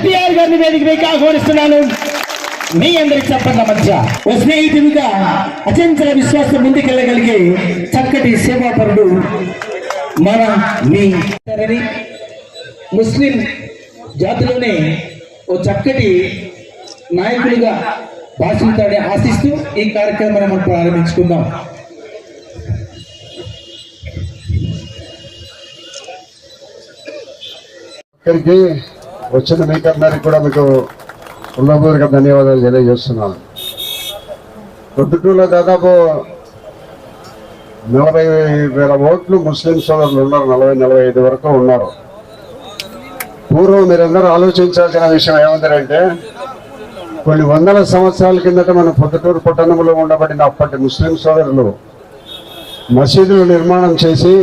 NTR గారిని వేదిక మీకు ఆహ్వానిస్తున్నాను. మీ అందరికి చెప్పండి మధ్య. ఓ స్నేహితుడిగా అచంచల విశ్వాసం ముందుకెళ్ళగలిగే చక్కటి సేవాపరుడు మన మీ ముస్లిం జాతిలోనే ఓ చక్కటి నాయకుడిగా భాషించాడని ఆశిస్తూ ఈ కార్యక్రమాన్ని మనం ప్రారంభించుకుందాం. ఇక్కడికి వచ్చిన మీకందరికి కూడా మీకు ఉన్నపూర్వక ధన్యవాదాలు తెలియజేస్తున్నాను. ప్రొద్దుటూరులో దాదాపు నలభై వేల ఓట్లు ముస్లిం సోదరులు ఉన్నారు నలభై నలభై ఐదు వరకు ఉన్నారు. పూర్వం మీరందరూ ఆలోచించాల్సిన విషయం ఏముందంటే కొన్ని వందల సంవత్సరాల కిందట మన పొద్దుటూరు పట్టణంలో ఉండబడిన అప్పటి ముస్లిం సోదరులు మసీదులు నిర్మాణం చేసి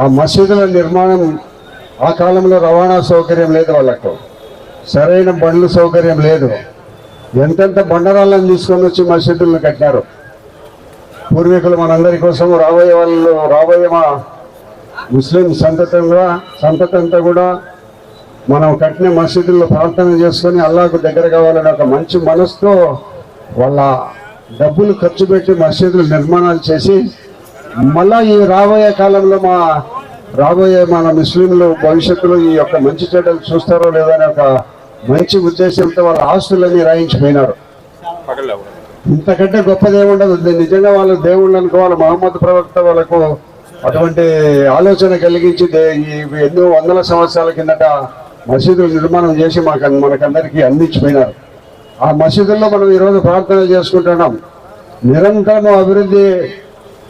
ఆ మసీదుల నిర్మాణం ఆ కాలంలో రవాణా సౌకర్యం లేదు వాళ్ళకు. సరైన బండ్లు సౌకర్యం లేదు. ఎంతెంత బండరాళ్ళని తీసుకొని వచ్చి మసీదులను కట్టినారు. పూర్వీకులు మనందరి కోసం రాబోయే వాళ్ళు రాబోయే మా ముస్లిం సంతతంగా సంతతంతా కూడా మనం కట్టిన మసీదుల్లో ప్రార్థన చేసుకొని అల్లాకు దగ్గర కావాలని ఒక మంచి మనసుతో వాళ్ళ డబ్బులు ఖర్చు పెట్టి మసీదులు నిర్మాణాలు చేసి మళ్ళా ఈ రాబోయే కాలంలో మా రాబోయే మన ముస్లింలు భవిష్యత్తులో ఈ యొక్క మంచి చెడ్డలు చూస్తారో లేదో అనే ఒక మంచి ఉద్దేశంతో వాళ్ళ ఆస్తులన్నీ రాయించిపోయినారు. ఇంతకంటే గొప్ప ఏముండదు. నిజంగా వాళ్ళు దేవుళ్ళు అనుకోవాలి. మహమ్మద్ ప్రవక్త వాళ్ళకు అటువంటి ఆలోచన కలిగించి దే- ఈ ఎన్నో వందల సంవత్సరాల కిందట మసీదులు నిర్మాణం చేసి మాకు మనకందరికీ అందించిపోయినారు. ఆ మసీదుల్లో మనం ఈరోజు ప్రార్థన చేసుకుంటున్నాం. నిరంతరము అభివృద్ధి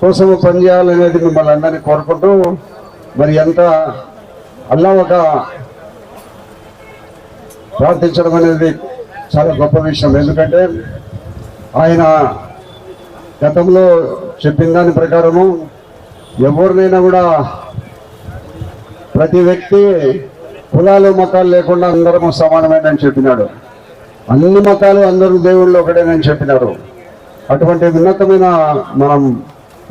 కోసము పనిచేయాలనేది మిమ్మల్ని అందరినీ కోరుకుంటూ మరి ఎంత అల్లా ఒక ప్రార్థించడం అనేది చాలా గొప్ప విషయం. ఎందుకంటే ఆయన గతంలో చెప్పిన దాని ప్రకారము ఎవరినైనా కూడా ప్రతి వ్యక్తి కులాలు మతాలు లేకుండా అందరము సమానమేనని చెప్పినాడు. అన్ని మతాలు అందరూ దేవుళ్ళు ఒకటేనని చెప్పినారు. అటువంటి ఉన్నతమైన మనం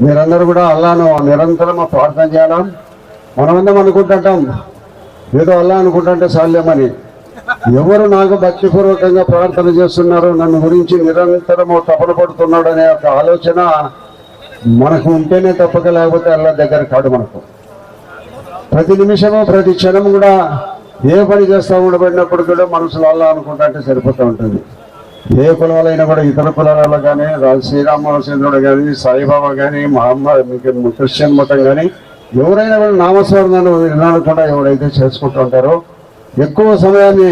మీరందరూ కూడా అల్లాను నిరంతరం ప్రార్థన చేయాలా? మనమందరం అనుకుంటుంటాం. ఏదో అలా అనుకుంటుంటే సాల్యమని. ఎవరు నాకు భక్తిపూర్వకంగా ప్రార్థన చేస్తున్నారు నన్ను గురించి నిరంతరము తపన పడుతున్నాడు అనే ఒక ఆలోచన మనకు ఉంటేనే తప్పక లేకపోతే అల్లా దగ్గర కాడు మనకు. ప్రతి నిమిషము ప్రతి క్షణం కూడా ఏ పని చేస్తా ఉండబడినప్పుడు కూడా మనసులో అల్లా అనుకుంటా అంటే సరిపోతూ ఉంటుంది. ఏ కులాలైనా కూడా ఇతర కులాలలో కానీ రా- శ్రీరామచంద్రుడు కానీ సాయిబాబా కానీ మహమ్మద్ క్రిస్టియన్ మతం కానీ ఎవరైనా కూడా నామస్మరణను వినాలకుండా ఎవరైతే చేసుకుంటూ ఉంటారో ఎక్కువ సమయాన్ని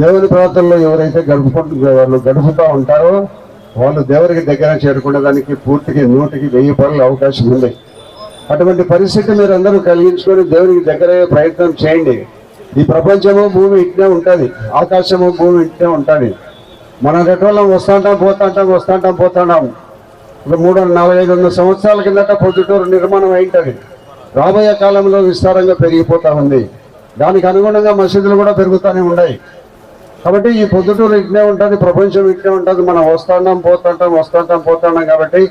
దేవుని ప్రాంతంలో ఎవరైతే గడుపుకుంటూ వాళ్ళు గడుపుతూ ఉంటారో వాళ్ళు దేవునికి దగ్గర చేరుకునే దానికి నూటికి వెయ్యి పనులు అవకాశం ఉంది. అటువంటి పరిస్థితి మీరు అందరూ కలిగించుకొని దేవునికి దగ్గరయ్యే ప్రయత్నం చేయండి. ఈ ప్రపంచము భూమి ఇట్నే ఉంటుంది ఆకాశము భూమి ఇట్నే ఉంటుంది. మనం రెట్రోళ్ళం వస్తుంటాం పోతుంటాం వస్తుంటాం పోతుంటాం. ఒక మూడు వందల నలభై ఐదు వందల సంవత్సరాల కిందట పొద్దుటూరు నిర్మాణం అయింటది. రాబోయే కాలంలో విస్తారంగా పెరిగిపోతూ ఉంది. దానికి అనుగుణంగా మసీదులు కూడా పెరుగుతూనే ఉన్నాయి. కాబట్టి ఈ పొద్దుటూరు ఇట్నే ఉంటుంది ప్రపంచం ఇట్నే ఉంటుంది మనం వస్తుంటాం పోతుంటాం వస్తుంటాం పోతుంటాం కాబట్టి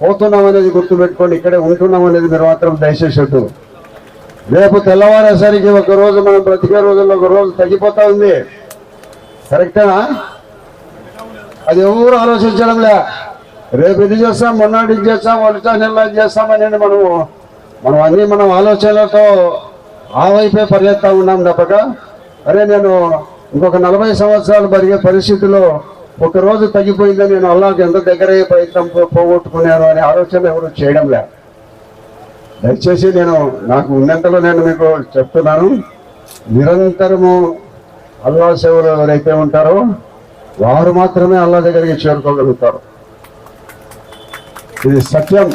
పోతున్నాం అనేది గుర్తుపెట్టుకోండి ఇక్కడే ఉంటున్నాం అనేది మీరు మాత్రం దయచేసి వద్దు. రేపు తెల్లవారేసరికి ఒక రోజు మనం బ్రతికే రోజుల్లో ఒక రోజు తగ్గిపోతా ఉంది. కరెక్టేనా? అది ఎవరు ఆలోచించడం లే రేపు ఇది చేస్తాం మొన్నటి ఇది చేస్తాం వాళ్ళు చేస్తామని మనము మనం అన్ని మనం ఆలోచనలతో ఆ వైపే పరిగెత్తా ఉన్నాం తప్పక. అరే నేను ఇంకొక నలభై సంవత్సరాలు పరిగే పరిస్థితిలో ఒకరోజు తగ్గిపోయిందని నేను అల్లాకి ఎంత దగ్గర అయ్యే ప్రయత్నం పోగొట్టుకున్నాను అనే ఆలోచన ఎవరు చేయడం లే. దయచేసి నేను నాకు ఉన్నంతలో నేను మీకు చెప్తున్నాను. నిరంతరము అల్లా సేవలు ఎవరైతే ఉంటారో వారు మాత్రమే అల్లా దగ్గరికి చేరుకోగలుగుతారు. ఇది సత్యం.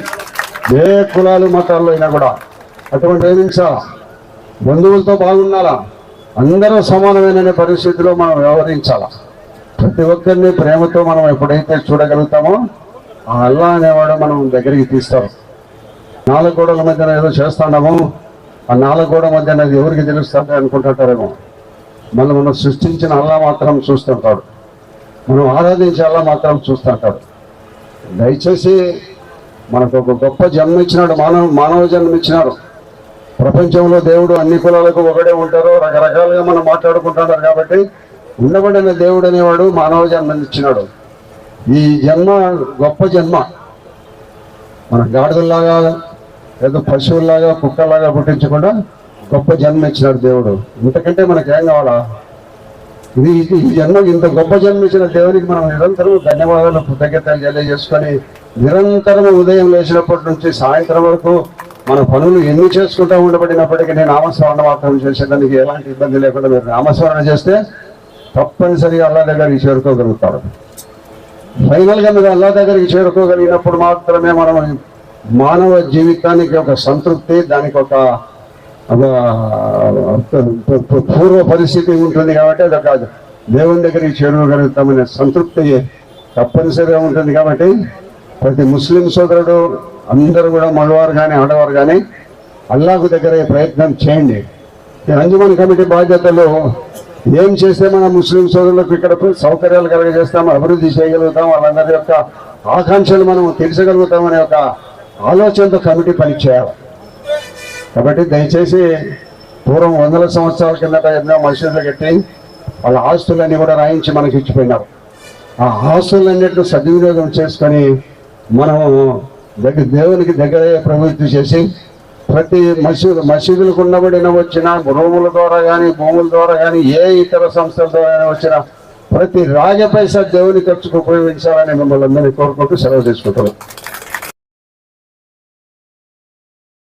ఏ కులాలు మతాల్లో అయినా కూడా అటువంటి ఏమించాలా బంధువులతో బాగున్నారా అందరూ సమానమైన పరిస్థితిలో మనం వ్యవహరించాలా? ప్రతి ఒక్కరిని ప్రేమతో మనం ఎప్పుడైతే చూడగలుగుతామో ఆ అల్లా అనేవాడు మనం దగ్గరికి తీస్తారు. నాలుగు గోడల మధ్యన ఏదో చేస్తున్నాము ఆ నాలుగు గోడ మధ్యన ఎవరికి తెలుస్తుంది అనుకుంటుంటారేమో? మనం మనం సృష్టించిన అల్లా మాత్రం చూస్తుంటాడు. మనం ఆరాధించే అల్లా మాత్రం చూస్తుంటాడు. దయచేసి మనకు ఒక గొప్ప జన్మ ఇచ్చినాడు మానవ మానవ జన్మ ఇచ్చినాడు ప్రపంచంలో దేవుడు అన్ని కులాలకు ఒకడే ఉంటారు రకరకాలుగా మనం మాట్లాడుకుంటున్నారు కాబట్టి ఉండబడిన దేవుడు అనేవాడు మానవ జన్మ ఇచ్చినాడు ఈ జన్మ గొప్ప జన్మ. మన గాడిదల్లాగా లేదా పశువుల్లాగా కుక్కల్లాగా పుట్టించకుండా గొప్ప జన్మ ఇచ్చినాడు దేవుడు. ఇంతకంటే మనకేం కావాలా? ఇది ఇది ఈ జన్మ ఇంత గొప్ప జన్మ ఇచ్చిన దేవునికి మనం నిరంతరం ధన్యవాదాలు కృతజ్ఞతలు తెలియజేసుకొని నిరంతరం ఉదయం లేచినప్పటి నుంచి సాయంత్రం వరకు మన పనులు ఎన్ని చేసుకుంటూ ఉండబడినప్పటికీ నేను నామస్మరణ మాత్రం చేసేదానికి ఎలాంటి ఇబ్బంది లేకుండా మీరు నామస్మరణ చేస్తే తప్పనిసరిగా అల్లా దగ్గరికి చేరుకోగలుగుతారు. ఫైనల్గా మీరు అల్లా దగ్గరికి చేరుకోగలిగినప్పుడు మాత్రమే మనం మానవ జీవితానికి ఒక సంతృప్తి దానికి ఒక ఒక పూర్వ పరిస్థితి ఉంటుంది కాబట్టి అది ఒక దేవుని దగ్గరికి చేరుకోగలుగుతామనే సంతృప్తి తప్పనిసరిగా ఉంటుంది కాబట్టి ప్రతి ముస్లిం సోదరుడు అందరూ కూడా మగవారు కానీ ఆడవారు కానీ అల్లాకు దగ్గర ప్రయత్నం చేయండి. అంజుమన్ కమిటీ బాధ్యతలు ఏం చేస్తే మన ముస్లిం సోదరులకు ఇక్కడ సౌకర్యాలు కలగజేస్తాం అభివృద్ధి చేయగలుగుతాం వాళ్ళందరి యొక్క ఆకాంక్షలు మనం తీర్చగలుగుతాం అనే ఒక ఆలోచనతో కమిటీ పనిచేయాలి. కాబట్టి దయచేసి పూర్వం వందల సంవత్సరాల కిందట ఎన్నో మనుషులు కట్టి వాళ్ళ ఆస్తులన్నీ కూడా రాయించి మనకి ఇచ్చిపోయినారు. ఆ ఆస్తులన్నింటినీ సద్వినియోగం చేసుకొని మనము దగ్గర దేవునికి దగ్గర ప్రవృత్తి చేసి ప్రతి మసీదు మసీదులకు ఉన్నబడిన వచ్చిన రూముల ద్వారా కానీ భూముల ద్వారా కానీ ఏ ఇతర సంస్థల ద్వారా వచ్చిన ప్రతి రాజ పైసా దేవుని ఖర్చుకు ఉపయోగించాలని మిమ్మల్ని అందరినీ కోరుకుంటూ సెలవు తీసుకుంటున్నాం.